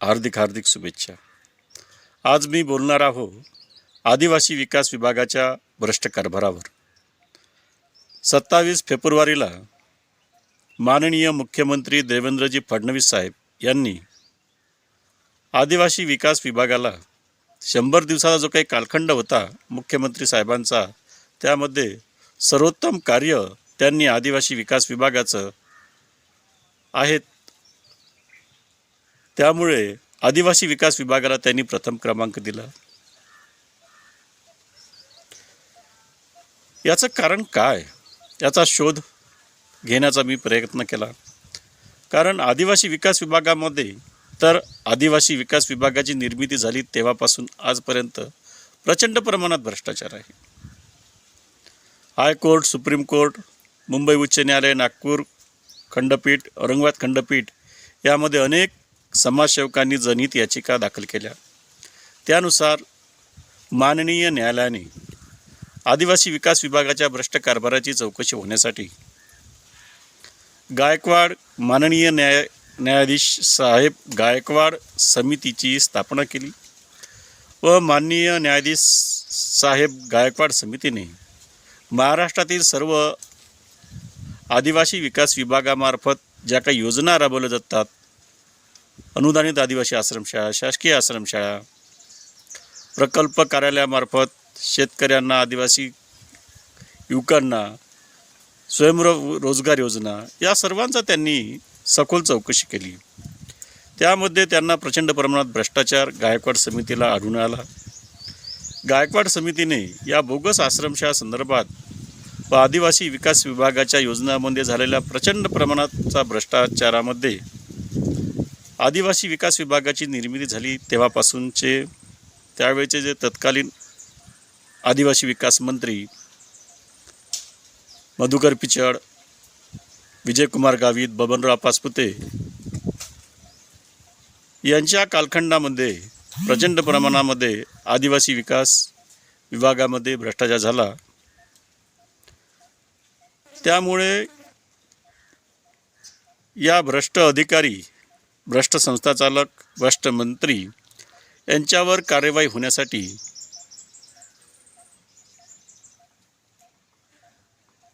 हार्दिक हार्दिक शुभेच्छा. आज मी बोलणार आहो आदिवासी विकास विभागाच्या भ्रष्ट कारभारावर. सत्तावीस फेब्रुवारीला माननीय मुख्यमंत्री देवेंद्रजी फडणवीस साहेब यांनी आदिवासी विकास विभागाला शंभर दिवसाचा जो काही कालखंड होता मुख्यमंत्री साहेबांचा त्यामध्ये सर्वोत्तम कार्य त्यांनी आदिवासी विकास विभागाचं आहेत त्यामुळे आदिवासी विकास विभागाला त्यांनी प्रथम क्रमांक दिला. याचं कारण काय? याचा शोध घेण्याचा मी प्रयत्न केला. कारण आदिवासी विकास विभागामध्ये तर आदिवासी विकास विभागाची निर्मिती झाली तेव्हापासून आजपर्यंत प्रचंड प्रमाणात भ्रष्टाचार आहे. हायकोर्ट सुप्रीम कोर्ट मुंबई उच्च न्यायालय नागपूर खंडपीठ औरंगाबाद खंडपीठ यामध्ये अनेक समाजसेवकांनी जनहित याचिका दाखल केल्या. त्यानुसार माननीय न्यायालयाने आदिवासी विकास विभागाच्या भ्रष्ट कारभाराची चौकशी होण्यासाठी गायकवाड माननीय न्याय न्यायाधीश साहेब गायकवाड समितीची स्थापना केली व माननीय न्यायाधीश साहेब गायकवाड समितीने महाराष्ट्रातील सर्व आदिवासी विकास विभागामार्फत ज्या काही योजना राबवल्या जातात अनुदानित आदिवासी आश्रमशाळा शासकीय आश्रमशाळा प्रकल्प कार्यालयामार्फत शेतकऱ्यांना आदिवासी युवकांना स्वयंरो रोजगार योजना या सर्वांचा त्यांनी सखोल चौकशी केली. त्यामध्ये त्यांना प्रचंड प्रमाणात भ्रष्टाचार गायकवाड समितीला आढळून आला. गायकवाड समितीने या बोगस आश्रमशाळा संदर्भात व आदिवासी विकास विभागाच्या योजनामध्ये झालेल्या प्रचंड प्रमाणाचा भ्रष्टाचारामध्ये आदिवासी विकास विभागाची निर्मिती झाली तेव्हापासूनचे त्यावेळचे जे तत्कालीन आदिवासी विकास मंत्री मधुकर पिचड विजयकुमार गावित बबनराव पासपुते यांच्या कालखंडामध्ये प्रचंड प्रमाणामध्ये आदिवासी विकास विभागामध्ये भ्रष्टाचार झाला. त्यामुळे या भ्रष्ट अधिकारी भ्रष्ट संस्थाचालक भ्रष्ट मंत्री यांच्यावर कार्यवाही होण्यासाठी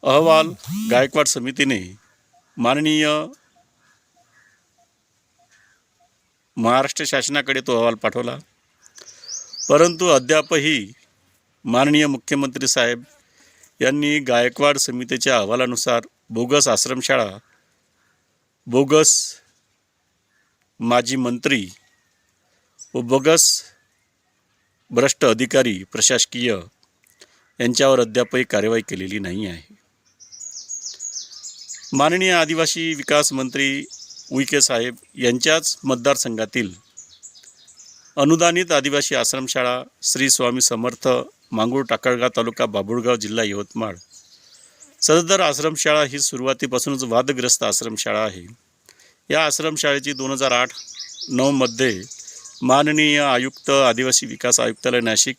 अहवाल गायकवाड समितीने माननीय महाराष्ट्र शासनाकडे तो अहवाल पाठवला. परंतु अद्यापही माननीय मुख्यमंत्री साहेब यांनी गायकवाड समितीच्या अहवालानुसार बोगस आश्रमशाळा बोगस माजी मंत्री व बोगस भ्रष्ट अधिकारी प्रशासकीय यांच्यावर अद्यापही कार्यवाही केलेली नाही आहे. माननीय आदिवासी विकास मंत्री उईके साहेब यांच्याच मतदारसंघातील अनुदानित आदिवासी आश्रमशाळा श्री स्वामी समर्थ मांगूळ टाकळगाव तालुका बाबुळगाव जिल्हा यवतमाळ सदर आश्रमशाळा ही सुरुवातीपासूनच वादग्रस्त आश्रमशाळा आहे. या आश्रमशाळेची दोन हजार आठ नऊमध्ये माननीय आयुक्त आदिवासी विकास आयुक्तालय नाशिक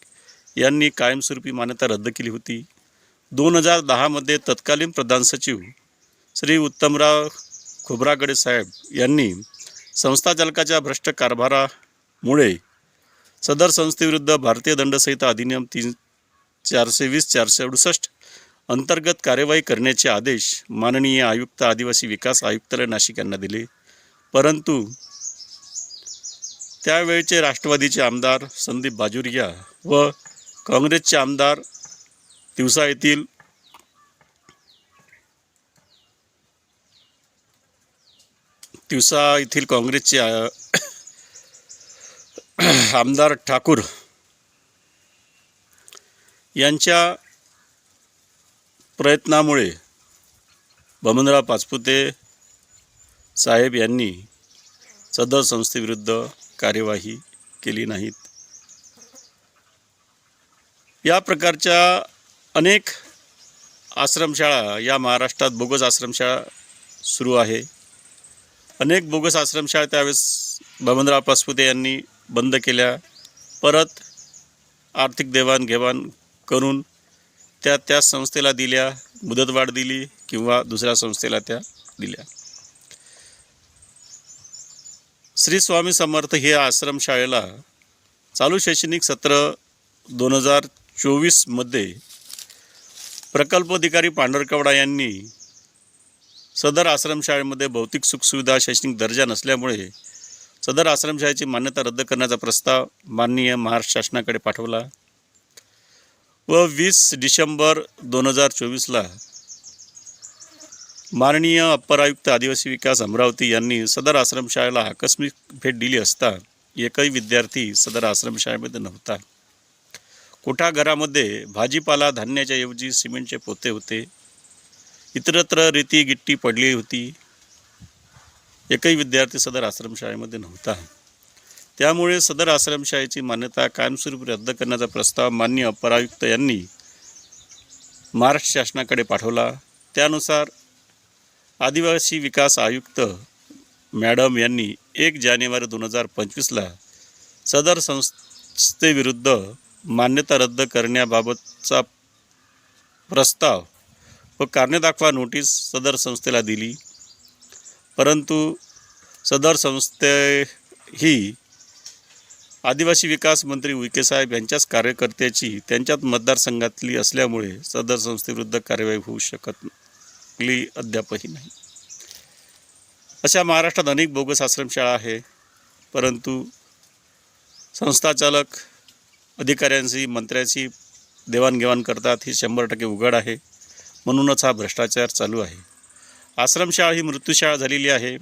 यांनी कायमस्वरूपी मान्यता रद्द केली होती. दोन हजार दहामध्ये तत्कालीन प्रधान सचिव श्री उत्तमराव खोब्रागडे साहेब यांनी संस्थाचालकाच्या भ्रष्ट कारभारामुळे सदर संस्थेविरुद्ध भारतीय दंडसंहिता अधिनियम तीन चारशे वीस चारशे अडुसष्ट अंतर्गत कार्यवाही करण्याचे आदेश माननीय आयुक्त आदिवासी विकास आयुक्तालय नाशिक यांना दिले. परंतु त्यावेळचे राष्ट्रवादीचे आमदार संदीप बाजुरिया व काँग्रेसचे आमदार दिवसा येथील दिवसा येथील काँग्रेसचे आमदार ठाकूर यांच्या प्रयत्नामुळे बमनराव पाचपुते साहेब यांनी सदर संस्थेविरुद्ध कार्यवाही केली नाहीत. या प्रकारच्या अनेक आश्रमशाळा या महाराष्ट्रात बोगस आश्रमशाळा सुरू आहे. अनेक बोगस आश्रमशाळा त्यावेळेस बबनराव पासपुते यांनी बंद केल्या. परत आर्थिक देवाणघेवाण करून त्या त्या संस्थेला दिल्या मुदतवाढ दिली किंवा दुसऱ्या संस्थेला त्या दिल्या. श्री स्वामी समर्थ हे आश्रमशाळेला चालू शैक्षणिक सत्र दोन हजार चोवीसमध्ये प्रकल्प अधिकारी पांढरकवडा यांनी सदर आश्रमशाळेमध्ये भौतिक सुखसुविधा शैक्षणिक दर्जा नसल्यामुळे सदर आश्रमशाळेची मान्यता रद्द करण्याचा प्रस्ताव माननीय महाराष्ट्र शासनाकडे पाठवला व वीस डिसेंबर दोन हजार चोवीसला माननीय अप्पर आयुक्त आदिवासी विकास अमरावती यांनी सदर आश्रमशाळेला आकस्मिक भेट दिली असता एकही विद्यार्थी सदर आश्रमशाळेमध्ये नव्हता. कोठा घरामध्ये भाजीपाला धान्याच्या ऐवजी सिमेंटचे पोते होते? इतरत्र रेती गिट्टी पडली होती. एकही विद्यार्थी सदर आश्रमशाळेमध्ये नव्हता. त्यामुळे सदर आश्रमशाळेची मान्यता कायमस्वरूपी रद्द करण्याचा प्रस्ताव मान्य अप्पर आयुक्त यांनी महाराष्ट्र शासनाकडे पाठवला. त्यानुसार आदिवासी विकास आयुक्त मॅडम यांनी एक जानेवारी दोन हजार पंचवीसला सदर संस्थेविरुद्ध मान्यता रद्द करण्याबाबतचा प्रस्ताव व कारणे दाखवा नोटीस सदर संस्थेला दिली. परंतु सदर संस्थे ही आदिवासी विकास मंत्री उईके साहेब यांच्याच कार्यकर्त्याची त्यांच्याच मतदारसंघातली असल्यामुळे सदर संस्थेविरुद्ध कार्यवाही होऊ शकत शकली अद्यापही नाही. अशा महाराष्ट्रात अनेक बोगस आश्रमशाळा आहे. परंतु संस्थाचालक अधिकाऱ्यांशी मंत्र्यांशी देवाणघेवाण करतात हे शंभर टक्के उघड आहे. म्हणूनच हा भ्रष्टाचार चालू आहे. आश्रमशाळा ही मृत्यूशाळा झालेली आहे.